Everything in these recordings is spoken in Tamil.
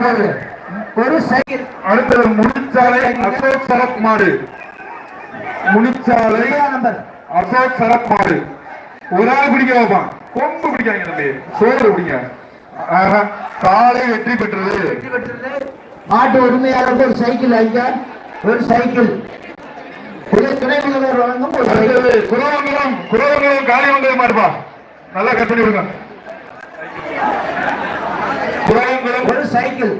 ஒரு சைக்கிள் அடுத்தது முனிச்சாலை அசோக் சரத் மாடு முனிச்சாலை அசோக் சரத் மாடு ஒரு ஆள் பிடிக்க வைப்பான் கொம்பு பிடிக்காங்க தம்பி. சோறு பிடிங்க. காலை வெற்றி பெற்றது. வெற்றி பெற்றது மாட்டு உரிமையாளருக்கு ஒரு சைக்கிள். ஐயா ஒரு சைக்கிள். குரவங்குளம் குரவங்குளம் காளிமங்கலம் மாடுப்பா. நல்லா கட் பண்ணி விடுங்க சைக்கிள்.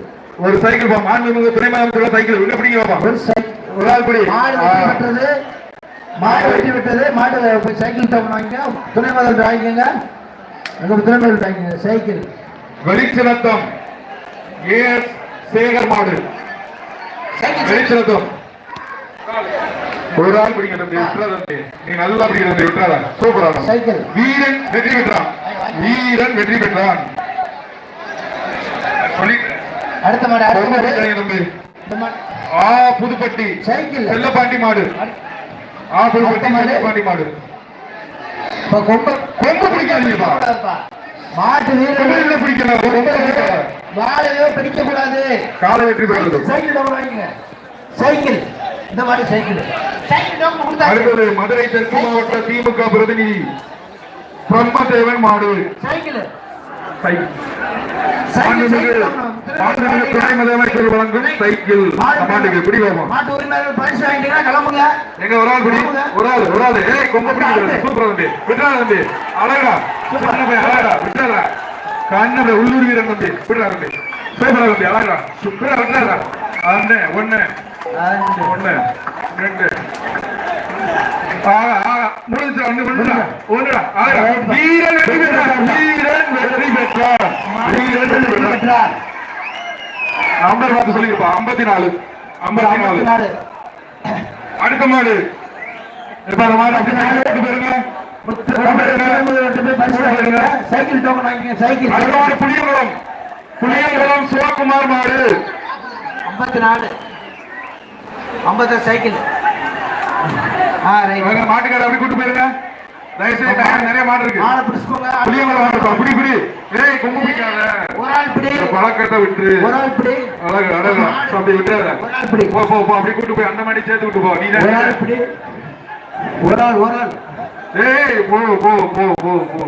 ஒரு சைக்கிள் பா மாண்புமிகு துணை முதலமைச்சர் சைக்கிள். உள்ள பிடிங்க வைப்பான் ஒரு சைக்கிள் ஒரு ஆள் பிடி. மாடு பெற்றது மாடு வெற்றி பெற்றது மாடு போய் சைக்கிள் டோக்கன் வாங்கிங்க துணை முதல்வர் வாங்கிக்கோங்க உங்க துணை முதல்வர் சைக்கிள். வெளிச்சினத்தம் ஏஎஸ் சேகர் மாடு. சைக்கிள் வெளிச்சினத்தம் ஒரு ஆள் பிடிங்க தம்பி. விட்டுறாத தம்பி. நீ நல்லா பிடிக்கிற தம்பி. விட்டுறாத சூப்பரா சைக்கிள். வீரன் வெற்றி பெற்றான். வீரன் வெற்றி பெற்றான். அடுத்த மாடு அடுத்த மாடு. ஆ புதுப்பட்டி. சைக்கிள். செல்லப்பாண்டி மாடு. ஆ புதுப்பட்டி. செல்லப்பாண்டி மாடு. கொம்பு கொம்பு பிடிக்காதீங்கப்பா. மாட்டு வீரர்கள் பிடிக்கல வாழையோ பிடிக்க கூடாது காலை வெற்றி சைக்கிள் வாங்கிங்க. சைக்கிள். இந்த மாதிரி சைக்கிள். அடுத்தது மதுரை தெற்கு மாவட்ட திமுக பிரதிநிதி. பிரம்மதேவன் மாடு. சைக்கிள். மாண்புமிகு மாண்புமிகு துணை முதலமைச்சர் வழங்கும் சைக்கிள் மாட்டுக்கு பிடி வைப்போம் மாட்டு பரிசு வாங்கிட்டீங்கன்னா கிளம்புங்க எங்க ஒரு ஆள் பிடி ஒரு ஆள் ஒரு ஆள். ஏய் கொம்ப பிடிக்கிறது சூப்பரா தம்பி விட்டுறா தம்பி. அழகா சின்ன பையன் அழகா விட்டுறா. கண்ணு போய் உள்ளூர் வீரன் தம்பி விட்டுறா தம்பி. சூப்பரா தம்பி அழகா. சூப்பரா விட்டுறா ஒண்ணு. ஒண்ணு ஒண்ணு ரெண்டு. ஆகா முடிஞ்சு ஒண்ணு முடிஞ்சா ஒண்ணுடா வீரன் வெற்றி பெற்றார். வீரன் வெற்றி பெற்றார். வீரன் வெற்றி பெற்றார். பெற்றார். நம்பர் பார்த்து சொல்லிருப்பா ஐம்பத்தி நாலு ஐம்பத்தி நாலு அடுத்த மாடு. இப்ப அந்த மாடு அப்படி சைக்கிள் டோக்கன் வாங்கிங்க சைக்கிள் புளியங்குளம். புளியங்குளம் சிவகுமார் மாடு. ஐம்பத்தி நாலு ஐம்பது சைக்கிள். மாட்டுக்கார அப்படி கூட்டு போயிருங்க. தயவுசெய்து நிறைய மாடு இருக்கு. மாலை பிடிச்சுக்கோங்க. புளியங்குளம் மாடு புடி புடி. ஏய் கொம்பு பிடிக்காத ஒரு ஆள் பிடி. பழக்கத்தை விட்டு. ஒரு ஆள் பிடி. அழகு அழகு. அப்படி விட்டுறாத ஒரு ஆள் பிடி. போ போ போ. அப்படி கூட்டு போய் அந்த மாதிரி சேர்த்து விட்டு போ. நீ ஒரு ஆள் தான் பிடி. ஒரு ஆள் ஒரு ஆள். ஏய் போ போ போ போ போ.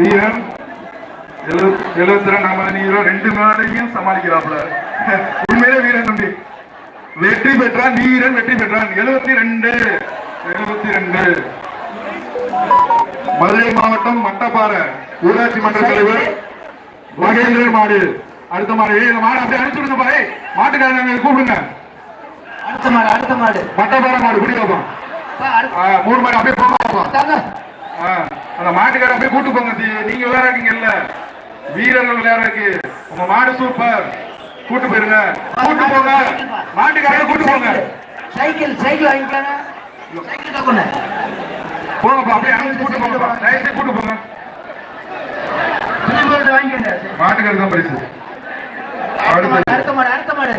வீரன் எழுபத் எழுபத்தி ரெண்டு ஐம்பது நீரோ ரெண்டு மாடையும் சமாளிக்கிறாப்ல உண்மையிலே வீரன் தம்பி. வெற்றி பெற்றான் வீரன் வெற்றி பெற்றான். எழுபத்தி ரெண்டு. எழுபத்தி ரெண்டு. மதுரை மாவட்டம் மட்டப்பாறை ஊராட்சி மன்ற தலைவர் மகேந்திரன் மாடு. அடுத்த மாடு. இந்த மாடு அப்படியே அனுப்பிச்சு விடுங்க பாய். மாட்டுக்காரங்க கூப்பிடுங்க. அடுத்த மாடு அடுத்த மாடு. மட்டப்பாறை மாடு குடி வைப்போம் அப்பா, அடுத்த- ஆ, மூணு மாடு அப்படியே. ஆ, அந்த மாட்டுக்கார போய் கூட்டு போங்க நீங்க விளையாட இருக்கீங்கல்ல. வீரர்கள் விளையாட இருக்கு. உங்க மாடு சூப்பர் கூட்டு போயிருங்க. கூட்டு போங்க. மாட்டுக்கார கூட்டு போங்க. சைக்கிள் சைக்கிள் வாங்கிக்கலாங்க. போங்கப்பா அப்படியே அனுப்பிச்சு கூட்டு போங்கப்பா தயவுசெய்து கூட்டு போங்க வாங்கிக்கோங்க மாட்டுக்கார தான் பரிசு அடுத்து அடுத்த மாடு அடுத்த மாடு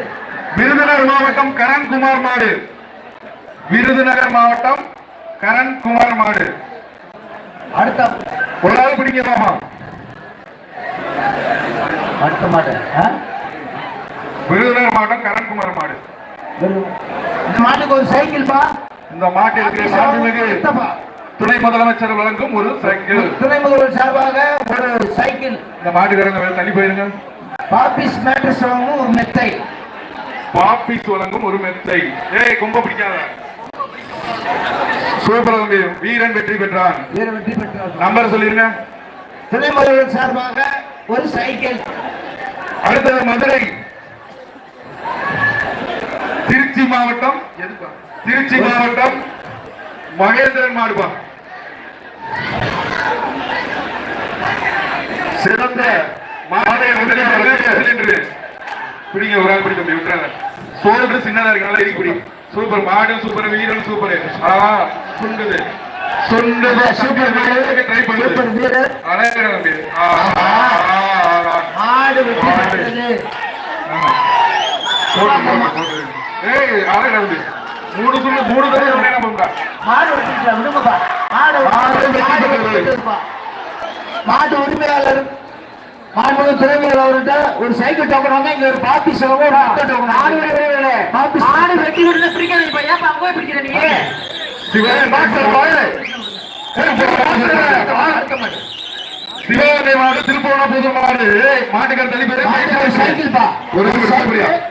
விருதுநகர் மாவட்டம் கரண்குமார் மாடு. விருதுநகர் மாவட்டம் கரண்குமார் மாடு. அடுத்த ஒரு ஆள் பிடிங்க அடுத்த மாடு ஆ? விருதுநகர் மாவட்டம் கரண்குமார் மாடு. இந்த மாட்டுக்கு ஒரு சைக்கிள் பா இந்த மாட்டிற்கு மாண்புமிகு. துணை முதலமைச்சர் வழங்கும் ஒரு சைக்கிள். துணை முதல்வர் சார்பாக ஒரு சைக்கிள். இந்த மாட்டுக்காரங்க வேலை தள்ளி போயிருங்க. பாபிஸ் மேட்ரஸ் வாங்கும் ஒரு மெத்தை. பாப்பிஸ் வழங்கும் ஒரு மெத்தை. ஏய் கொம்ப பிடிக்காத. சூப்பர் தம்பி வீரன் வெற்றி பெற்றான். வீர வெற்றி பெற்றார் நம்பர் சொல்லிருங்க. துணை முதல்வர் சார்பாக ஒரு சைக்கிள். அடுத்தது மதுரை. திருச்சி மாவட்டம் எதுப்பா? திருச்சி மாவட்டம் மகேந்திரன் மாடுபா சிறந்த மாதை சிலிண்டர் பிடிங்க ஒரு ஆள் பிடி தம்பி விட்டுறாங்க சோல்டர் சின்னதா இருக்கு நல்லா இருக்கு சூப்பர் மாடு சூப்பர் வீரன் சூப்பர் ஆ சுண்டுது சுண்டுது சூப்பர் ட்ரை அழகா தம்பி ஆ. மாடு. ஏய், அழகா. மூணு சொல்லு, மூணு உங்க. மாடு பெற்றார் விடுங்கப்பா மாடு. மாட்டு உரிமையாளர் மாண்புமிகு துணைமையில் அவர்கிட்ட ஒரு சைக்கிள் டோக்கன் வாங்க இங்க ஒரு பாப்பி செலவு ஒரு முட்டை டோக்கன் ஆடு விளையாடுறே. பாப்பி ஆடு வெட்டி விடுறது பிடிக்காது இப்ப ஏப்பா அங்க போய் பிடிக்கிற நீ? சிவகங்கை மாவட்டம் திருப்பூர் புது மாடு மாட்டுக்கார ஒரு சைக்கிள் ஒரு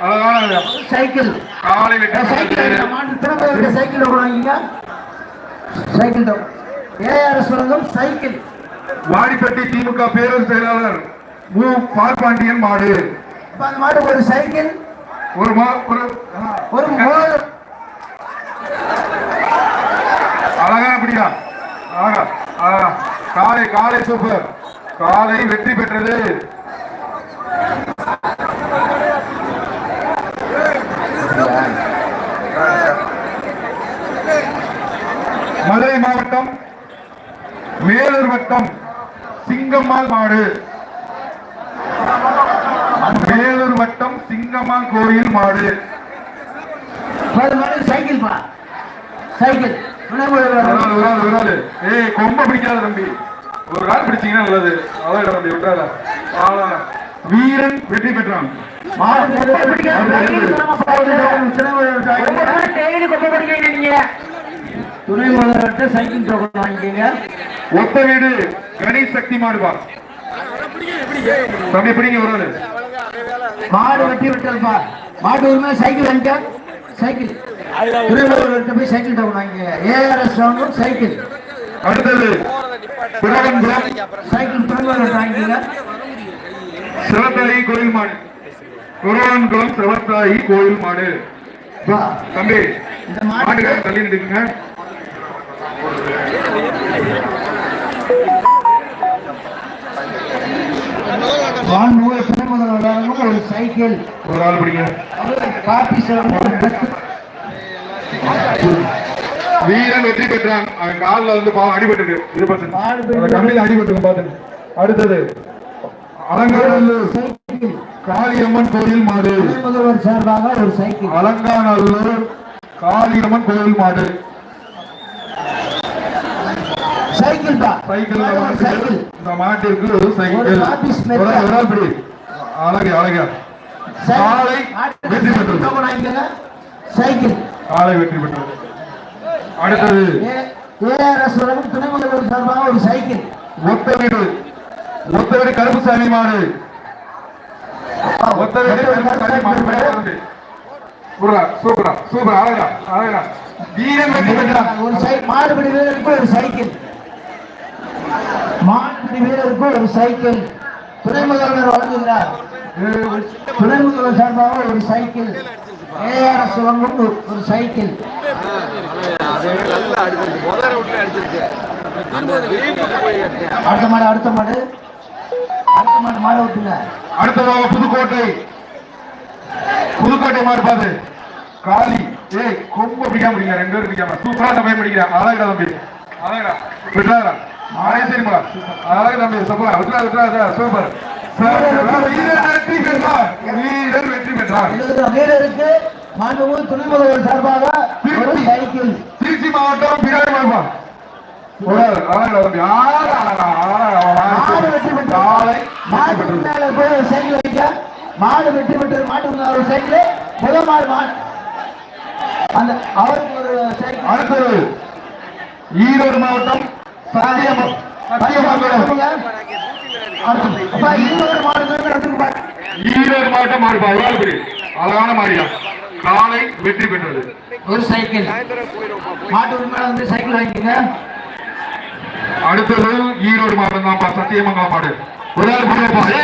அழகான சைக்கிள். காலை சைக்கிள் வாங்கிங்க சைக்கிள் டோக்கன் ஏஆர்எஸ் வழங்கும் சைக்கிள். வாடிப்பட்டி திமுக பேரவை செயலாளர் மு. பார்ப்பாண்டியன் மாடு. அந்த மாட்டு ஒரு சைக்கிள். ஒரு மா ஒரு ஆ, ஒரு மோதிரம் அழகான பிடியா அழகா அழகா. காலை காலை சூப்பர். காலை வெற்றி பெற்றது. மதுரை மாவட்டம் வேலூர் வட்டம் சிங்கம்மாள் மாடு. வேலூர் வட்டம் சிங்கம்மாள் கோயில் மாடு. சைக்கிள் பா. சைக்கிள். ஏய் கொம்ப பிடிக்காத தம்பி. ஒரு ஆள் பிடிச்சீங்கன்னா நல்லது. அதான் தம்பி விட்டாத அவ்வளவுதான். வீரன் வெற்றி பெற்றான். துணை முதல்வர்கிட்ட சைக்கிள் டோக்கன் வாங்கிக்கங்க ஒத்த வீடு கணேஷ் சக்தி மாடுபா தம்பி பிடிங்க ஒரு ஆளு. மாடு வெட்டி விட்டல்பா மாட்டு உரிமை சைக்கிள் வாங்கிக்க சைக்கிள். துணை முதல்வர்கிட்ட போய் சைக்கிள் டோக்கன் வாங்கிக்கங்க ஏஆர்எஸ் சைக்கிள். அடுத்தது சிவத்தாயி கோயில் மாடு குருவான்குளம் சிவத்தாயி கோயில் மாடு தம்பி மாடு தள்ளி நிற்குங்க ஒரு சைக்கிள் ஒரு ஆள் பிடிங்க காப்பி செலவு வீரன் வெற்றி பெற்றான். அவன் காலில் வந்து பாவம் அடிபட்டு இது பார்த்து கம்பியில் அடிபட்டு பார்த்து அடுத்தது அலங்காநல்லூர் சைக்கிள். காளியம்மன் கோயில் மாடு. சார்பாக ஒரு சைக்கிள். அலங்காநல்லூர் காளியம்மன் கோயில் மாடு. சைக்கிள் பா சைக்கிள் சைக்கிள். இந்த மாட்டிற்கு ஒரு சைக்கிள். பிடி அழகு அழகா. காலை வெற்றி பெற்றது. சைக்கிள். காலை வெற்றி பெற்றது. அடுத்தது. ஏஆர்எஸ் வழங்கும் துணை முதல்வர் சார்பாக ஒரு சைக்கிள். ஒத்த வீடு. ஒத்த வீடு கருப்புசாமி மாடு. ஒத்த வீடு கருப்புசாமி மாடு. சூப்பரா சூப்பரா சூப்பரா அழகா அழகா. வீரன் வெற்றி பெற்றான். ஒரு சை- மாடுபிடி வீரருக்கு ஒரு சைக்கிள். மாடுபிடி வீரருக்கு ஒரு சைக்கிள். துணை முதல்வர் வழங்குகிறார். துணை முதல்வர் சார்பாக ஒரு சைக்கிள். ஏஆர்எஸ் வழங்கும் ஒரு- சைக்கிள். அடுத்த மாடு அடுத்த மாடு. அடுத்த மாடு மாடு விட்டுங்க அடுத்ததாக புதுக்கோட்டை. புதுக்கோட்டை மாடு பாரு. காளி. ஏய் கொம்பு பிடிக்காம பிடிங்க ரெண்டு பேரும் பிடிக்காம. சூப்பரா தம்பி பிடிக்கிறேன் பிடிக்கிறான் அழகா தம்பி. அழகா விட்டுறாரா ஆரே சரிங்களா அழகா தம்பி சூப்பரா. விட்டுறா விட்டுறா சூப்பர். வீரர் வெற்றி பெற்றார். வீரர் வெற்றி பெற்றார். வீரருக்கு மாண்புமிகு துணை முதல்வர் சார்பாக ஒரு சைக்கிள். திருச்சி மாவட்டம் ஆளா அழகா மாடு வெற்றி பெற்று மாட்டு ஒரு சைக்கிள். முதல் மாடு மாடு. அந்த அவருக்கு ஒரு சைக்கிள். அடுத்தது ஈரோடு மாவட்டம் ஈரோடு மாவட்டம் அழகான மாடியா காலை வெற்றி பெற்றது. ஒரு சைக்கிள். மாட்டு உரிமையாளர் வந்து சைக்கிள் வாங்கிக்கங்க. அடுத்தது ஈரோடு மாவட்டம் தான்ப்பா சத்தியமங்கலம் மாடு. ஒரு ஆள்.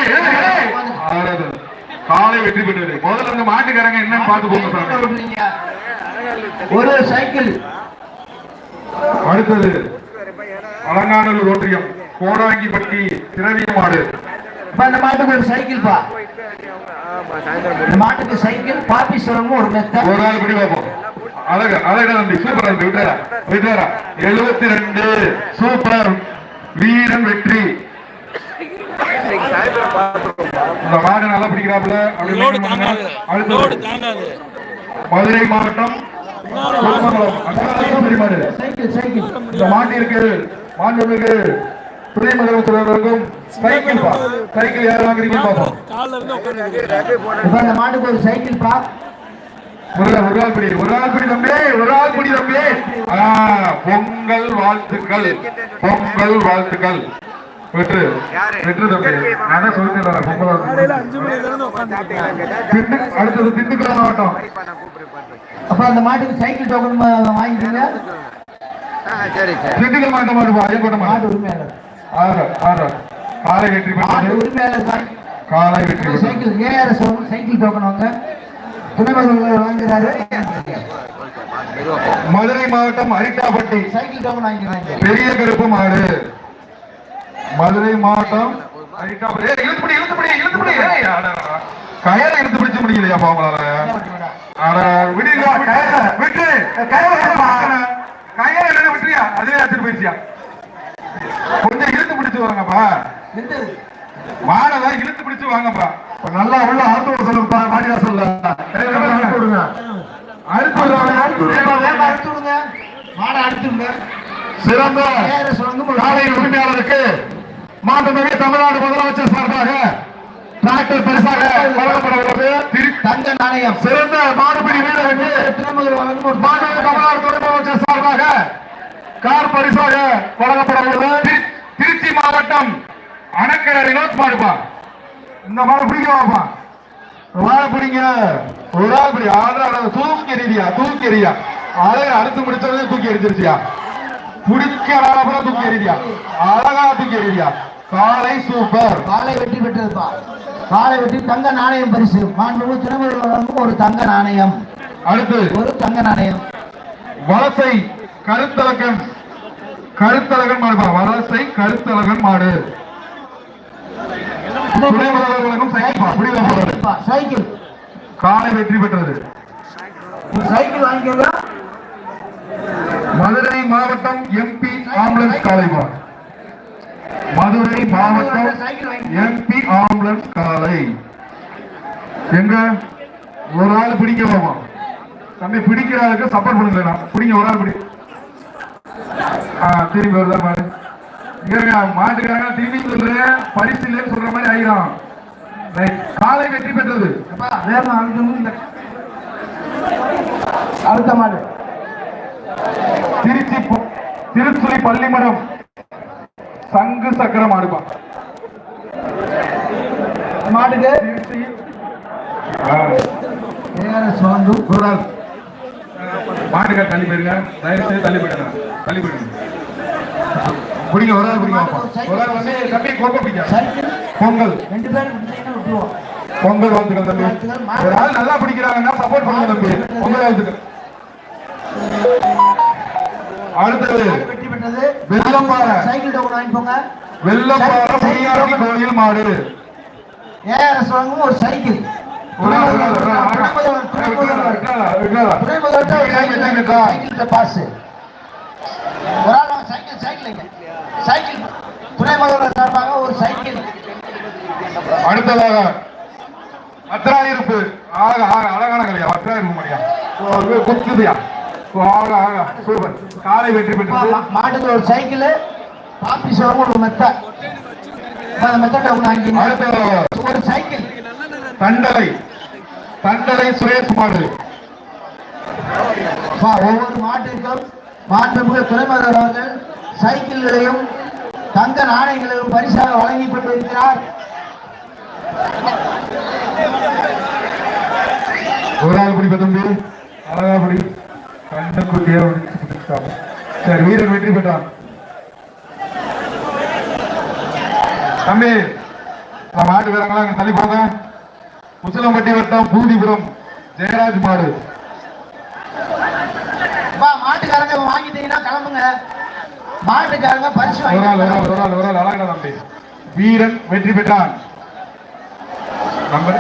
அழகு. காலை வெற்றி பெற்றது. முதல்ல இந்த மாட்டுக்காரங்க என்னன்னு பார்த்து போங்க ஒரு சைக்கிள். அடுத்தது அலங்காநல்லூர் ஒன்றியம் கோடாங்கிப்பட்டி திரவிய மாடு இப்ப அந்த மாட்டுக்கு சைக்கிள் பா. இந்த மாட்டுக்கு சைக்கிள் பாப்பி சுரங்கும் ஒரு மெத்த. ஒரு ஆள் பிடி பார்ப்போம். அழகு அழகா தம்பி சூப்பரா இருக்கு விட்டாரா விட்டாரா எழுபத்தி ரெண்டு சூப்பர் வீரன் வெற்றி. இந்த மாடு நல்லா தாங்காது. மதுரை மாவட்டம் சைக்கிள் சைக்கிள். இந்த மாட்டிற்கு மாண்புமிகு துணை முதலமைச்சர் சைக்கிள் பா சைக்கிள் யார் வாங்குறீங்க பாப்போம் இருந்து இப்ப அந்த மாட்டுக்கு ஒரு சைக்கிள் பா. ஒரு ஒரு ஆள் பிடி ஒரு ஆள் பிடி ஒரு ஆள் பிடி பொங்கல் வாழ்த்துக்கள். பொங்கல் வாழ்த்துக்கள். வெற்று வெற்று தம்பி. நான் சொல்லிட்டு பொங்கல் வாழ்த்துக்கள். அஞ்சு அடுத்தது திண்டுக்கல் மாவட்டம். அப்ப அந்த மாட்டுக்கு சைக்கிள் டோக்கன் வாங்கிக்கோங்க திண்டுக்கல் மாவட்டம் மாடுப்பா ஐயக்கோட்டை மாட்டு மாடு உரிமையாளர் ஆறு ஆறு காலை வெற்றி மாட்டு பெற்றது உரிமையாளர் தான் காலை வெற்றி பெற்றது சைக்கிள் ஏஆர்எஸ் சைக்கிள் டோக்கன் வாங்க துணைமகன் வாங்குறாரு மதுரை மாவட்டம் அரிட்டாப்பட்டி சைக்கிள் டோக்கன் வாங்கிக்கிறாங்க பெரிய கருப்பு மாடு மதுரை மாவட்டம் அரிட்டாப்பட்டி ஏய், இழுத்துப்பிடி இழுத்துப்பிடி இழுத்துப்பிடி கயரை இழுத்து பிடிச்சு முடியலையா அவங்களால அட, விடுங்க, விட்டு, கயரை கயரை இல்லைன்னா விட்டுறியா? அதுவே எடுத்துட்டு போயிடுச்சியா? கொஞ்சம் இழுத்து பிடிச்சு வாங்கப்பா. மாடெல்லாம் இழுத்து பிடிச்சு வாங்கப்பா நல்லா உள்ள ஆத்து விட சொல்லுப்பா மாடியா சொல்ல அழுத்து விடுங்க வேகமா விடுங்க அறுத்து விடுங்க. மாடை அறுத்து விடுங்க. சிறந்த காலை உரிமையாளருக்கு மாண்புமிகு தமிழ்நாடு முதலமைச்சர் சார்பாக டிராக்டர் பரிசாக வழங்கப்பட உள்ளது திரு- தங்க நாணயம். சிறந்த மாடுபிடி வீரருக்கு மாண்புமிகு தமிழ்நாடு துணை சார்பாக கார் பரிசாக வழங்கப்பட உள்ளது திரு- திருச்சி மாவட்டம் அணக்கரை வினோத் மாடுப்பா. இந்த மாடு பிடிக்க வாப்பா மாடு பிடிங்க. ஒரு ஆள் பிடி. தூக்கி எறியா தூக்கி எறியா? அழகா அறுத்து முடிச்சதே தூக்கி எரிஞ்சிருச்சியா பிடிக்க அப்புறம் தூக்கி எறியா அழகா தூக்கி எறியா காலை சூப்பர். காலை வெற்றி பெற்றதுப்பா காலை வெற்றி தங்க நாணயம் பரிசு. மாண்புமிகு வழங்கும் ஒரு தங்க நாணயம். அடுத்து ஒரு தங்க நாணயம். வலசை கருத்தலகன். கருத்தலகன் மாடுப்பா வலசை கருத்தலகன் மாடு. சைக்கிள் காலை வெற்றி பெற்றது. சைக்கிள் வாங்கிக்கோங்க. மதுரை மாவட்டம் எம்பி ஆம்புலன்ஸ் காலைப்பா மதுரை மாவட்டம் எம்பி ஆம்புலன்ஸ் காலை. எங்க? ஒரு ஆள் பிடிக்க போமா தம்பி பிடிக்கிற ஆளுக்கு சப்போர்ட் பண்ணுங்க பிடிங்க ஒரு ஆள் பிடி. திரும்பி வருதா பாரு. இருங்க மாட்டுக்காரங்க திரும்பி சொல்றேன். பரிசு இல்லைன்னு சொல்ற மாதிரி ஆயிரும் காலை வெற்றி பெற்றது. அடுத்த மாடு. திருச்சி திருச்சுளி திருச்சுழி பள்ளிமடம் சங்கு சக்கரம் ஆடுப்பா மாட்டுக்கு? திருச்சி ஏஆர்எஸ் வழங்கும் ஒரு நாள் மாட்டுக்கார் தள்ளி போயிருங்க. தயவு செய்து தள்ளி போயிடுங்க. தள்ளி போயிடுங்க. பிடிங்க ஒரு ஆள் பிடிங்க. ஒரு ஆள் வந்து தம்பி கோப்பை பிடிங்க. சைக்கிள் பொங்கல். ரெண்டு பேரும் விட்டுருவோம். பொங்கல் வாழ்த்துக்கள் தம்பி. ஒரு ஆள் நல்லா பிடிக்கிறாங்கன்னா சப்போர்ட் பண்ணுங்க தம்பி. பொங்கல் வாழ்த்துக்கள். அடுத்தது. பெற்றது வெள்ளம்பாறை. சைக்கிள் டோக்கன் வாங்கி போங்க. வெள்ளப்பாறை பொய்யாண்டி கோயில் மாடு. ஏஆர்எஸ் வழங்கும் ஒரு சைக்கிள் ஒரு ஆள், பாஸ் ஒரு ஆள் சைக்கிள் சைக்கிள். சைக்கிள் துணைமகன் சார்பாக ஒரு சைக்கிள் அடுத்ததாக அத்திராயிருப்பு ஆக ஆக அழகான கலையா? அத்திராயிருப்பு மணியா? குத்துதியா? சூப்பர் காலை வெற்றி மா- மாட்டுக்கு ஒரு சைக்கிள். பாப்பி சோகம் ஒரு மெத்த. அந்த மெத்த டவுன் வாங்கி அடுத்ததாக ஒரு சைக்கிள். தண்டலை. தண்டலை சுரேஷ் மாடு ஒவ்வொரு மாட்டிற்கும் மாண்புமிகு துணைமகன் அவர்கள் சைக்கிள்களையும் தங்க நாணயங்களையும் பரிசாக வழங்கிக் கொண்டிருக்கிறார். ஒரு ஆள் பிடிப்ப தம்பி அழகா பிடி கண்ணு குட்டியா பிடிச்சு பிடிச்சிட்டான். சரி வீரன் வெற்றி பெற்றான் தம்பி நம்ம மாட்டு வீரங்களா இங்க தள்ளி போங்க. முசலம்பட்டி வட்டம் பூதிபுரம் ஜெயராஜ் மாடு மாட்டுக்காரங்க வாங்கிட்டீங்கன்னா கிளம்புங்க. மாட்டுக்காரங்க பரிசு ஒரு ஆள் ஒரு ஆள் ஒரு ஆள் ஒரு ஆள். அழகா தம்பி? வீரன் வெற்றி பெற்றான். நம்பர்